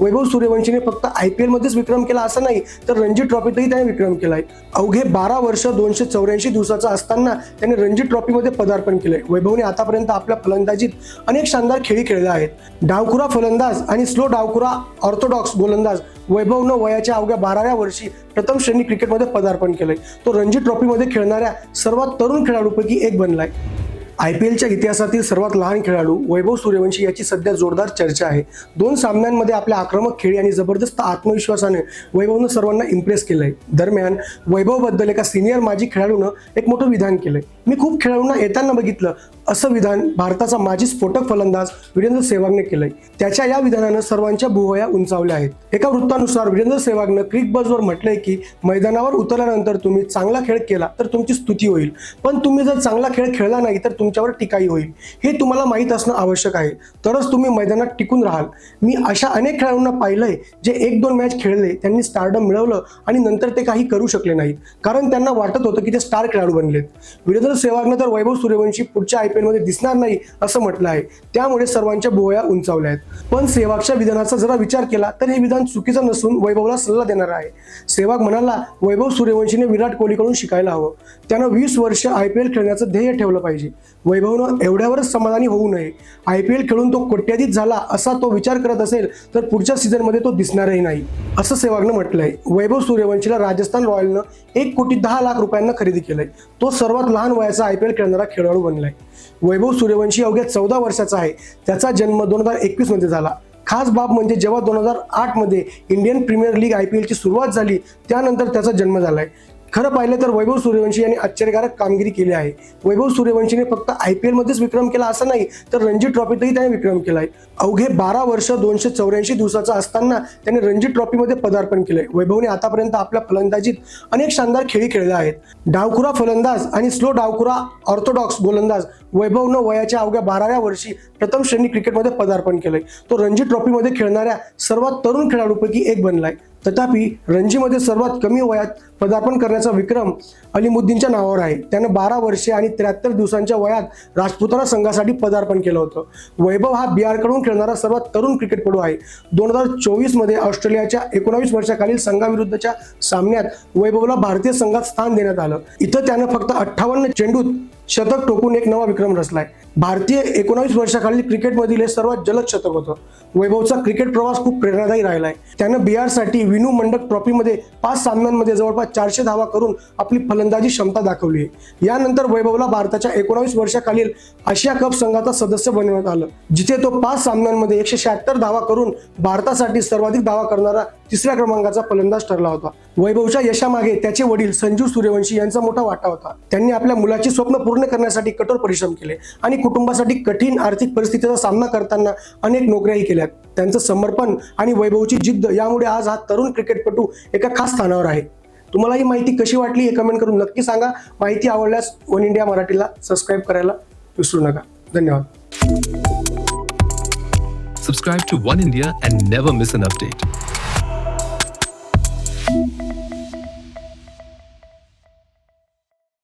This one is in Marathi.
वैभव सूर्यवंशीने फक्त आय पी एलमध्येच विक्रम केला असं नाही तर रणजी ट्रॉफीतही त्याने विक्रम केलाय अवघे बारा वर्ष दोनशे चौऱ्याऐंशी दिवसाचा असताना त्याने रणजी ट्रॉफीमध्ये पदार्पण केलंय. वैभवने आतापर्यंत आपल्या फलंदाजीत अनेक शानदार खेळी खेळल्या आहेत. डावखुरा फलंदाज आणि स्लो डावखुरा ऑर्थोडॉक्स गोलंदाज वैभवनं वयाच्या अवघ्या बाराव्या वर्षी प्रथम श्रेणी क्रिकेटमध्ये पदार्पण केलंय. तो रणजी ट्रॉफीमध्ये खेळणाऱ्या सर्वात तरुण खेळाडूपैकी एक बनलाय. आय पी एलच्या इतिहासातील सर्वात लहान खेळाडू वैभव सूर्यवंशी याची सध्या जोरदार चर्चा आहे. दोन सामन्यांमध्ये आपल्या आक्रमक खेळी आणि जबरदस्त आत्मविश्वासाने वैभवनं सर्वांना इम्प्रेस केलंय. दरम्यान वैभवबद्दल एका सिनियर माजी खेळाडूनं एक मोठं विधान केलंय. मी खूप खेळाडूंना येताना बघितलं असं विधान भारताचा माजी स्फोटक फलंदाज वीरेंद्र सेहवागने केलंय. त्याच्या या विधानानं सर्वांच्या भुवया उंचावल्या आहेत. एका वृत्तानुसार वीरेंद्र सेहवागनं क्रिक बजवर म्हटलंय की मैदानावर उतरल्यानंतर तुम्ही चांगला खेळ केला तर तुमची स्तुती होईल. पण तुम्ही जर चांगला खेळ खेळला नाही तर तुमच्यावर टीकाही होईल. हे तुम्हाला माहीत असणं आवश्यक आहे. तरच तुम्ही मैदानात टिकून राहाल. मी अशा अनेक खेळाडूंना पाहिलंय जे एक दोन मॅच खेळले त्यांनी स्टारडम मिळवलं आणि नंतर ते काही करू शकले नाहीत. कारण त्यांना वाटत होतं की ते स्टार खेळाडू बनलेत. वीरेंद्र सेहवागनं तर वैभव सूर्यवंशी पुढच्या आय कॅम्पेनमध्ये दिसणार नाही असं म्हटलं आहे. त्यामुळे सर्वांच्या भुवया उंचावल्या आहेत. पण सेवागच्या विधानाचा जरा विचार केला तर हे विधान चुकीचं नसून वैभवला सल्ला देणार आहे. सेवाग म्हणाला वैभव सूर्यवंशीने विराट कोहलीकडून शिकायला हवं. त्यानं वीस वर्ष आय पी एल खेळण्याचं ध्येय ठेवलं पाहिजे. वैभवनं एवढ्यावरच समाधानी होऊ नये. आय पी एल खेळून तो कोट्याधीत झाला असा तो विचार करत असेल तर पुढच्या सीझनमध्ये तो दिसणारही नाही असं सेवागनं म्हटलंय वैभव सूर्यवंशीला राजस्थान रॉयलनं एक कोटी दहा लाख रुपयांना खरेदी केलंय. तो सर्वात लहान वयाचा आय पी एल खेळणारा खेळाडू बनलाय. वैभव सूर्यवंशी अवघ्या चौदा वर्षाचा आहे. त्याचा जन्म दोन हजार एकवीसमध्ये झाला. खास बाब म्हणजे जेव्हा दोन हजार आठमध्ये Indian premier league I P एलची सुरुवात झाली त्यानंतर त्याचा जन्म झाला आहे खरं पाहिलं तर वैभव सूर्यवंशी यांनी आश्चर्यकारक कामगिरी केली आहे. वैभव सूर्यवंशीने फक्त आय पी एलमध्येच विक्रम केला असं नाही तर रणजी ट्रॉफीतही त्याने विक्रम केला आहे अवघे बारा वर्ष दोनशे चौऱ्याऐंशी दिवसाचा असताना त्याने रणजी ट्रॉफीमध्ये पदार्पण केलंय. वैभवने आतापर्यंत आपल्या फलंदाजीत अनेक शानदार खेळी खेळल्या आहेत. डावखुरा फलंदाज आणि स्लो डावखुरा ऑर्थोडॉक्स गोलंदाज वैभवनं वयाच्या अवघ्या बाराव्या वर्षी प्रथम श्रेणी क्रिकेटमध्ये पदार्पण केलंय. तो रणजी ट्रॉफीमध्ये खेळणाऱ्या सर्वात तरुण खेळाडूपैकी एक बनलाय. तथापि रणजीमध्ये सर्वात कमी वयात पदार्पण करण्याचा विक्रम अलीमुद्दीनच्या नावावर आहे. त्यानं बारा वर्षे आणि त्र्याहत्तर दिवसांच्या वयात राजपुताना संघासाठी पदार्पण केलं होतं. वैभव हा बिहारकडून खेळणारा सर्वात तरुण क्रिकेटपटू आहे. दोन हजार चोवीसमध्ये ऑस्ट्रेलियाच्या एकोणावीस वर्षाखालील संघाविरुद्धच्या सामन्यात वैभवला भारतीय संघात स्थान देण्यात आलं. इथं त्यानं फक्त अठ्ठावन्न चेंडूत शतक टोकून एक नवा विक्रम रचलाय. भारतीय एकोणावीस वर्षाखालील क्रिकेटमधील हे सर्वात जलद शतक होतं. वैभवचा क्रिकेट प्रवास खूप प्रेरणादायी राहिलाय. त्यानं बिहारसाठी विनू मंडक ट्रॉफीमध्ये पाच सामन्यांमध्ये जवळपास चारशे धावा करून आपली फलंदाजी क्षमता दाखवली. आहे यानंतर वैभवला भारताच्या एकोणावीस वर्षाखालील आशिया कप संघाचा सदस्य बनवण्यात आलं. जिथे तो पाच सामन्यांमध्ये एकशे शहात्तर धावा करून भारतासाठी सर्वाधिक धावा करणारा तिसऱ्या क्रमांकाचा फलंदाज ठरला होता. वैभवच्या यशामागे त्याचे वडील संजू सूर्यवंशी यांचा मोठा वाटा होता. त्यांनी आपल्या मुलाची स्वप्न पूर्ण करण्यासाठी कठोर परिश्रम केले आणि कुटुंबासाठी कठीण आर्थिक परिस्थितीचा सामना करताना अनेक नोकऱ्याही केल्या त्यांचं समर्पण आणि वैभवची जिद्द यामुळे आज हा तरुण क्रिकेटपटू एका खास स्थानावर आहे. तुम्हाला ही माहिती कशी वाटली हे कमेंट करून नक्की सांगा. माहिती आवडल्यास वन इंडिया मराठीला सबस्क्राईब करायला विसरू नका. धन्यवाद. Subscribe to One India and never miss an update